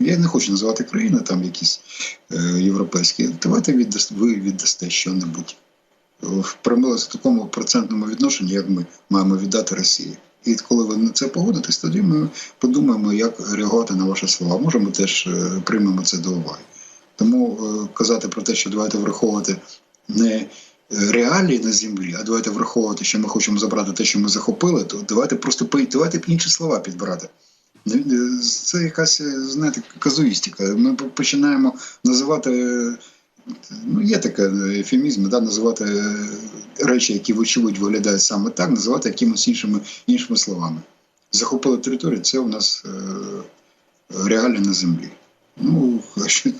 я не хочу називати країни, там якісь е, європейські. Давайте віддасть, ви віддасте що-небудь. В примилось в такому процентному відношенні, як ми маємо віддати Росії. І коли ви на це погодитесь, тоді ми подумаємо, як реагувати на ваші слова. Може, ми теж е, приймемо це до уваги. Тому е, казати про те, що давайте враховувати не реалії на землі, а давайте враховувати, що ми хочемо забрати те, що ми захопили, то давайте просто давайте інші слова підбирати. Не- Це якась, е, знаєте, казуїстика. Ми починаємо називати. е, Ну, є таке ефемізм, да, називати е, речі, які вочевидь виглядають саме так, називати якимось іншими, іншими словами. Захопили територію, це у нас е, реалії на землі. Ну,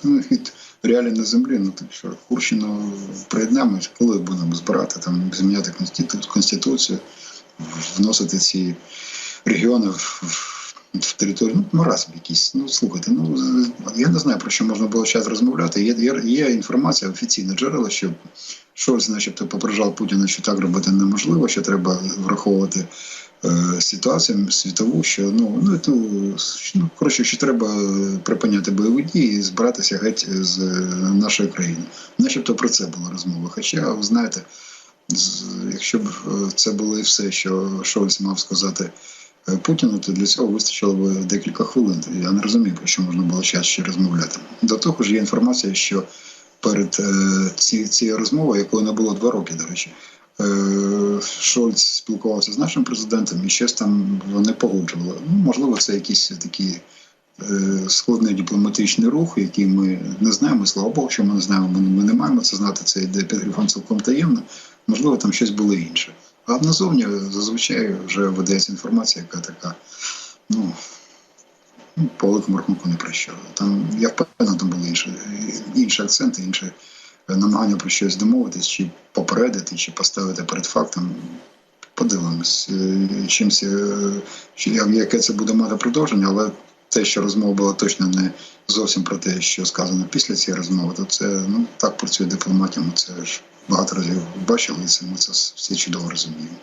ну, від реалій на землі, ну так що Курщину приєднаємо, коли будемо збирати, там, зміняти конститу- конституцію, вносити ці регіони в, в, територію. Ну, маразм якийсь. Ну, слухайте, ну я не знаю, про що можна було час розмовляти. Є, є, інформація, офіційне джерело, що Шольц, начебто, попереджав Путіна, що так робити неможливо, що треба враховувати е, ситуацію світову, що ну, ну, ну, ну коротше, що треба припиняти бойові дії і збиратися геть з е, нашої країни. Начебто про це була розмова. Хоча, ви знаєте, якщо б е, це було і все, що Шольц мав сказати е, Путіну, то для цього вистачило б декілька хвилин. Я не розумію, про що можна було час ще розмовляти. До того ж, є інформація, що перед е, цією розмовою, якої не було два роки, до речі, е, Шольц спілкувався з нашим президентом і щось там вони погоджували. Ну, можливо, це якісь такі складний дипломатичний рух, який ми не знаємо. Слава Богу, що ми не знаємо. Ми не маємо це знати. Це йде під грифом цілком таємно. Можливо, там щось було інше. А назовні зазвичай вже видається інформація, яка така, ну. ну, По великому рахунку не про що. Там, я впевнений, там були інші, інші акценти, інші намагання про щось домовитись, чи попередити, чи поставити перед фактом. Подивимось, е, чимсь, е, чи яке це буде мати продовження, але те, що розмова була точно не зовсім про те, що сказано після цієї розмови, то це ну так працює дипломатія. Ми це ж багато разів бачили, і це ми це всі чудово розуміємо.